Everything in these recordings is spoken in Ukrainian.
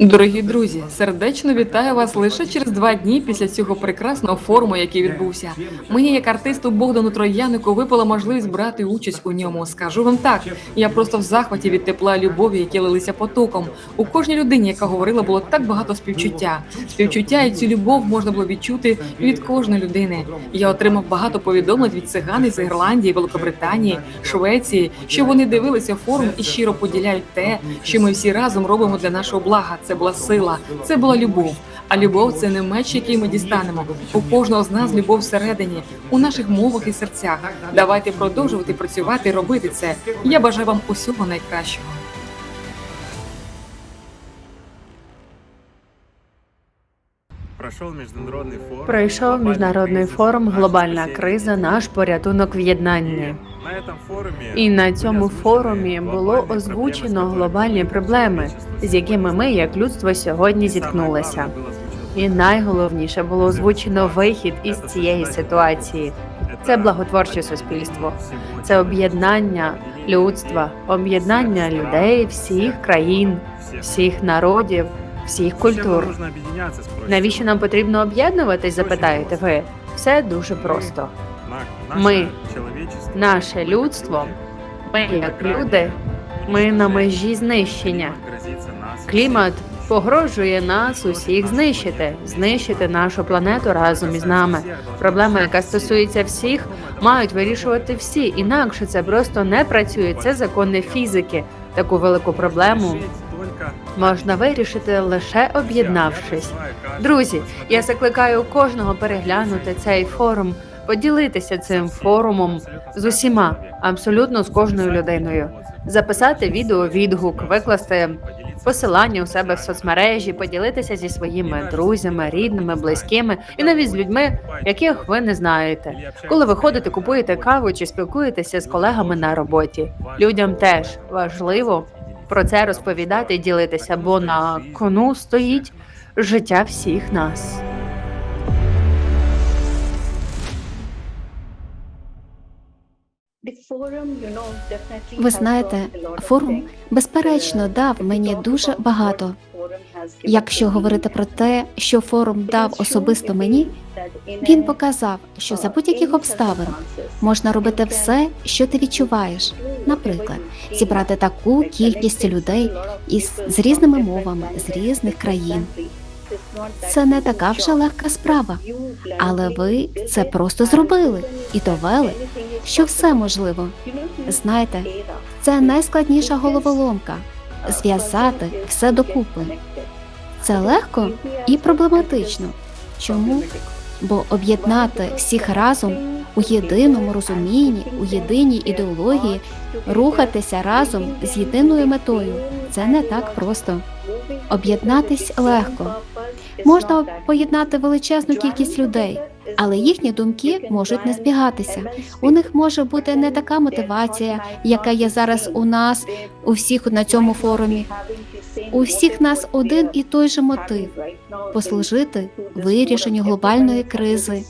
Дорогі друзі, сердечно вітаю вас лише через два дні після цього прекрасного форуму, який відбувся. Мені, як артисту Богдану Троянику, випала можливість брати участь у ньому. Скажу вам так, я просто в захваті від тепла любові, які лилися потоком. У кожній людині, яка говорила, було так багато співчуття. Співчуття і цю любов можна було відчути від кожної людини. Я отримав багато повідомлень від циган із Ірландії, Великобританії, Швеції, що вони дивилися форум і щиро поділяють те, що ми всі разом робимо для нашого блага. Це була сила, це була любов. А любов це не меч, який ми дістанемо. У кожного з нас любов всередині, у наших мовах і серцях. Давайте продовжувати працювати робити це. Я бажаю вам усього найкращого. Пройшов міжнародний форум. Пройшов міжнародний форум Глобальна криза. Наш порятунок в єднанні. На этом форумі І на цьому форумі було озвучено глобальні проблеми, з якими ми, як людство, сьогодні зіткнулися. І найголовніше було озвучено вихід із цієї ситуації. Це благотворче суспільство, це об'єднання людства, об'єднання людей всіх країн, всіх народів, всіх культур. Навіщо нам потрібно об'єднуватись? Запитаєте ви? Все дуже просто. Ми, Наше людство, ми як люди, ми на межі знищення. Клімат погрожує нас усіх знищити, знищити нашу планету разом із нами. Проблема, яка стосується всіх, мають вирішувати всі. Інакше це просто не працює. Це закони фізики. Таку велику проблему можна вирішити лише об'єднавшись. Друзі, я закликаю кожного переглянути цей форум, поділитися цим форумом з усіма, абсолютно з кожною людиною, записати відео відгук, викласти посилання у себе в соцмережі, поділитися зі своїми друзями, рідними, близькими і навіть з людьми, яких ви не знаєте. Коли ви ходите, купуєте каву чи спілкуєтеся з колегами на роботі. Людям теж важливо про це розповідати ділитися, бо на кону стоїть життя всіх нас. Ви знаєте, форум безперечно дав мені дуже багато. Якщо говорити про те, що форум дав особисто мені, він показав, що за будь-яких обставин можна робити все, що ти відчуваєш. Наприклад, зібрати таку кількість людей із з різними мовами з різних країн. Це не така вже легка справа, але ви це просто зробили і довели, що все можливо. Знаєте, це найскладніша головоломка зв'язати все докупи. Це легко і проблематично. Чому? Бо об'єднати всіх разом у єдиному розумінні, у єдиній ідеології, рухатися разом з єдиною метою це не так просто. Об'єднатись легко. Можна поєднати величезну кількість людей, але їхні думки можуть не збігатися. У них може бути не така мотивація, яка є зараз у нас, у всіх на цьому форумі. У всіх нас один і той же мотив послужити вирішенню глобальної кризи,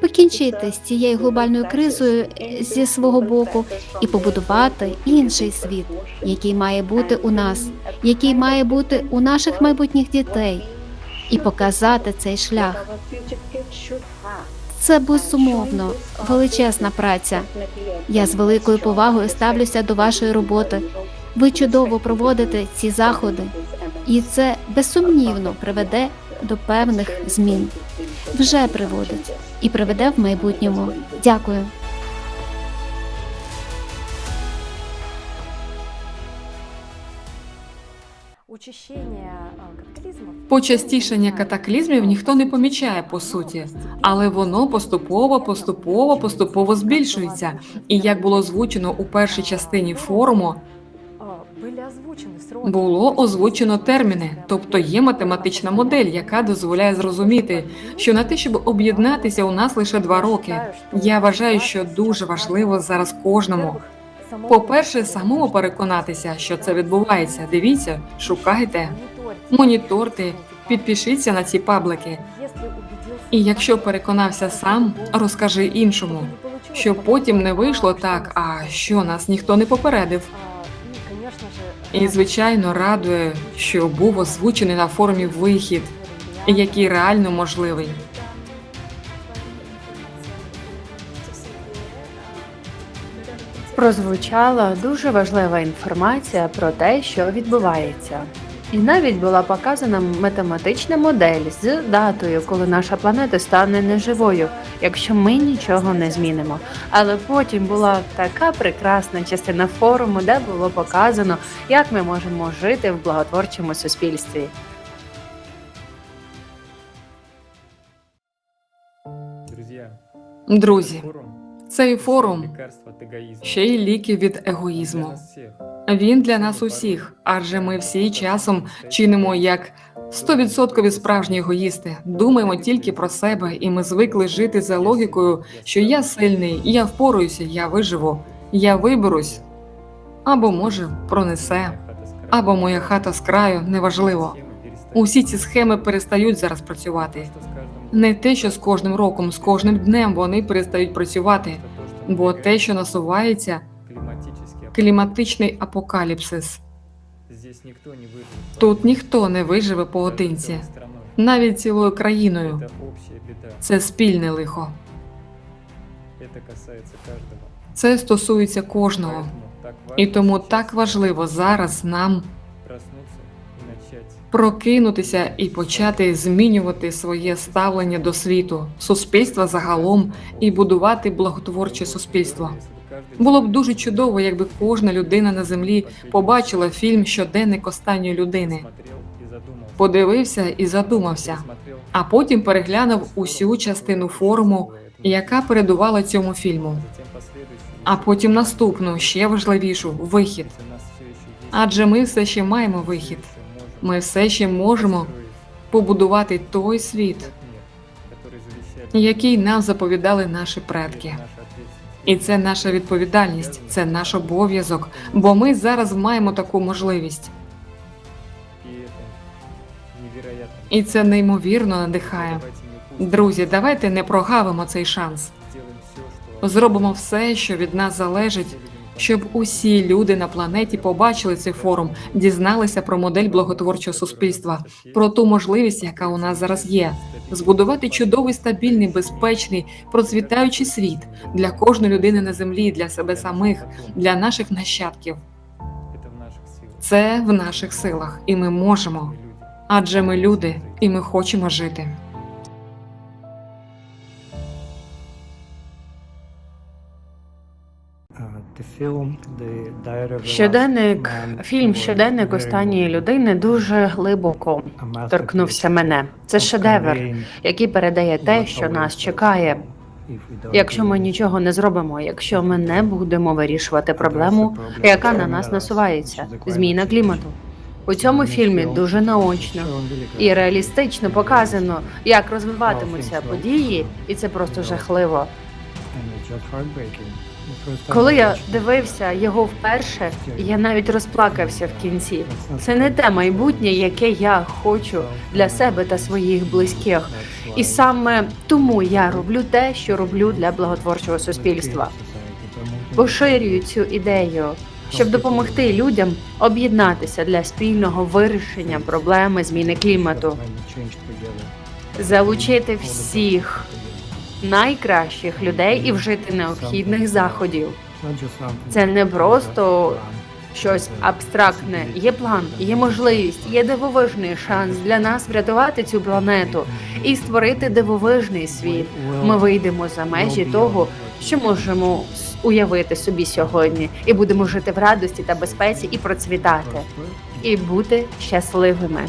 покінчити з цією глобальною кризою зі свого боку і побудувати інший світ, який має бути у нас, який має бути у наших майбутніх дітей, і показати цей шлях. Це безумовно величезна праця. Я з великою повагою ставлюся до вашої роботи. Ви чудово проводите ці заходи, і це безсумнівно приведе до певних змін. Вже приводить і приведе в майбутньому. Дякую. Почастішення катаклізмів ніхто не помічає по суті, але воно поступово, поступово, поступово збільшується. І як було озвучено у першій частині форуму, було озвучено терміни, тобто є математична модель, яка дозволяє зрозуміти, що на те, щоб об'єднатися, у нас лише два роки. Я вважаю, що дуже важливо зараз кожному. По-перше, самому переконатися, що це відбувається. Дивіться, шукайте, моніторте, підпишіться на ці паблики. І якщо переконався сам, розкажи іншому, щоб потім не вийшло так, а що нас ніхто не попередив. І, звичайно, радує, що був озвучений на форумі вихід, який реально можливий. Прозвучала дуже важлива інформація про те, що відбувається. І навіть була показана математична модель з датою, коли наша планета стане неживою, якщо ми нічого не змінимо. Але потім була така прекрасна частина форуму, де було показано, як ми можемо жити в благотворчому суспільстві. Друзі, цей форум ще й ліки від егоїзму. Він для нас усіх, адже ми всі часом чинимо як 100% справжні егоїсти. Думаємо тільки про себе, і ми звикли жити за логікою, що я сильний, я впораюся, я виживу, я виберусь. Або може пронесе, або моя хата з краю, неважливо. Усі ці схеми перестають зараз працювати. Не те, що з кожним роком, з кожним днем вони перестають працювати, бо те, що насувається, кліматичний апокаліпсис. Здесь никто не выживет. Тут ніхто не виживе поодинці, Целой страной. навіть цілою країною. Это общая беда. Це спільне лихо. Это касается каждого. Це стосується кожного. Поэтому так І важно тому сейчас так важливо зараз нам проснуться и начать прокинутися і почати змінювати своє ставлення до світу, суспільства загалом і будувати благотворче суспільство. Було б дуже чудово, якби кожна людина на землі побачила фільм Щоденник останньої людини, подивився і задумався, а потім переглянув усю частину форуму, яка передувала цьому фільму, а потім наступну, ще важливішу вихід. Адже ми все ще маємо вихід. Ми все ще можемо побудувати той світ, який нам заповідали наші предки. І це наша відповідальність, це наш обов'язок, бо ми зараз маємо таку можливість. І це неймовірно надихає. Друзі, давайте не прогавимо цей шанс. Зробимо все, що від нас залежить, щоб усі люди на планеті побачили цей форум, дізналися про модель благотворчого суспільства, про ту можливість, яка у нас зараз є, збудувати чудовий, стабільний, безпечний, процвітаючий світ для кожної людини на землі, для себе самих, для наших нащадків. Це в наших силах, і ми можемо, адже ми люди, і ми хочемо жити. Щоденник, фільм Щоденник останньої людини дуже глибоко торкнувся мене. Це шедевр, який передає те, що нас чекає. Якщо ми нічого не зробимо, якщо ми не будемо вирішувати проблему, яка на нас насувається, зміна клімату. У цьому фільмі дуже наочно і реалістично показано, як розвиватимуться події, і це просто жахливо. Коли я дивився його вперше, я навіть розплакався в кінці. Це не те майбутнє, яке я хочу для себе та своїх близьких. І саме тому я роблю те, що роблю для благотворчого суспільства. Поширюю цю ідею, щоб допомогти людям об'єднатися для спільного вирішення проблеми зміни клімату, залучити всіх найкращих людей і вжити необхідних заходів. Це не просто щось абстрактне. Є план, є можливість, є дивовижний шанс для нас врятувати цю планету і створити дивовижний світ. Ми вийдемо за межі того, що можемо уявити собі сьогодні, і будемо жити в радості та безпеці і процвітати, і бути щасливими.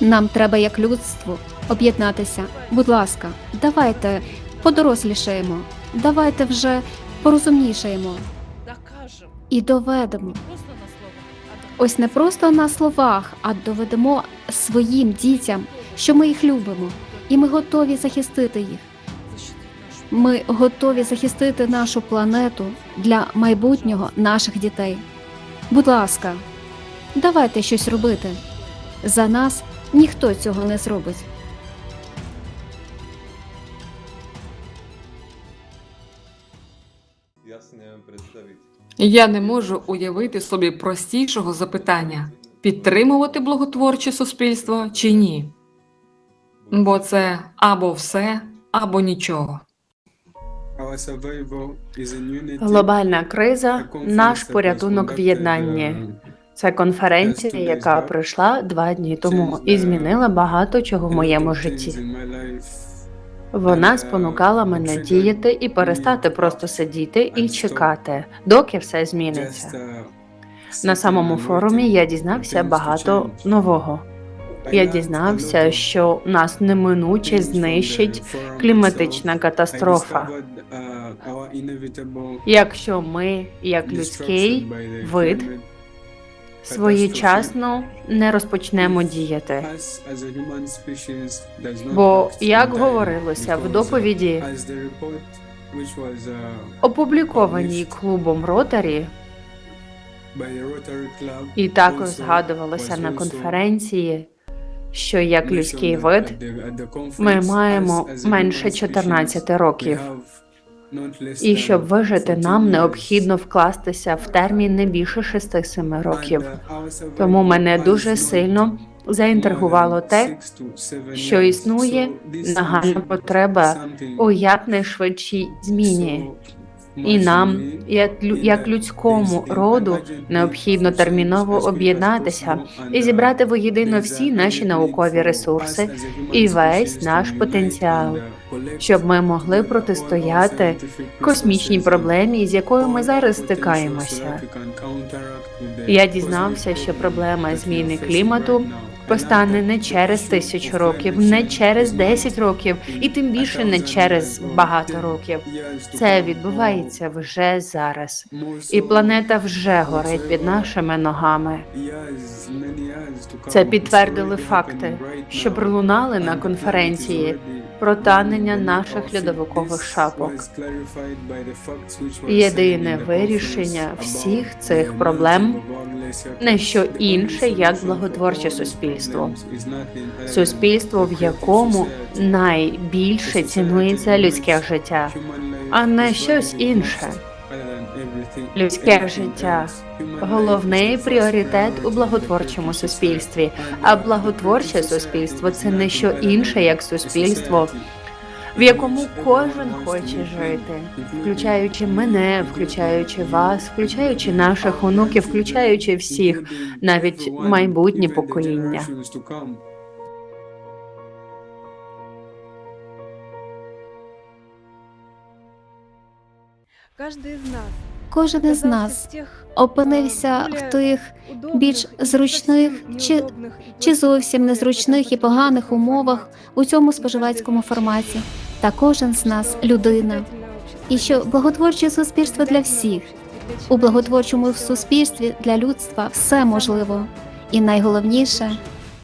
Нам треба як людству об'єднатися. Будь ласка, давайте подорослішаємо, давайте вже порозумнішаємо і доведемо. Ось не просто на словах, а доведемо своїм дітям, що ми їх любимо, і ми готові захистити їх. Ми готові захистити нашу планету для майбутнього наших дітей. Будь ласка, давайте щось робити. За нас ніхто цього не зробить. Я не можу уявити собі простішого запитання: підтримувати благотворче суспільство чи ні? Бо це або все, або нічого. Глобальна криза наш порятунок в єднанні. Це конференція, яка пройшла два дні тому і змінила багато чого в моєму житті. Вона спонукала мене діяти і перестати просто сидіти і чекати, доки все зміниться. На самому форумі я дізнався багато нового. Я дізнався, що нас неминуче знищить кліматична катастрофа. Якщо ми, як людський вид, своєчасно не розпочнемо діяти. Бо, як говорилося в доповіді, опублікованій клубом Ротарі, і також згадувалося на конференції, що як людський вид ми маємо менше 14 років. І щоб вижити, нам необхідно вкластися в термін не більше 6-7 років. Тому мене дуже сильно заінтригувало те, що існує нагальна потреба у якнайшвидшій зміні. І нам, як, як людському роду, необхідно терміново об'єднатися і зібрати воєдино всі наші наукові ресурси і весь наш потенціал, щоб ми могли протистояти космічній проблемі, з якою ми зараз стикаємося. Я дізнався, що проблема зміни клімату постане не через тисячу років, не через 10 років, і тим більше не через багато років. Це відбувається вже зараз, і планета вже горить під нашими ногами. Це підтвердили факти, що пролунали на конференції про танення наших льодовикових шапок. Єдине вирішення всіх цих проблем не що інше, як благотворче суспільство. Суспільство, в якому найбільше цінується людське життя, а не щось інше. Людське життя головний пріоритет у благотворчому суспільстві. А благотворче суспільство це не що інше, як суспільство, в якому кожен хоче жити, включаючи мене, включаючи вас, включаючи наших онуків, включаючи всіх, навіть майбутнє покоління. Кожен із нас опинився в тих більш зручних чи, чи зовсім незручних і поганих умовах у цьому споживацькому форматі. Та кожен з нас людина. І що благотворче суспільство для всіх. У благотворчому суспільстві для людства все можливо. І найголовніше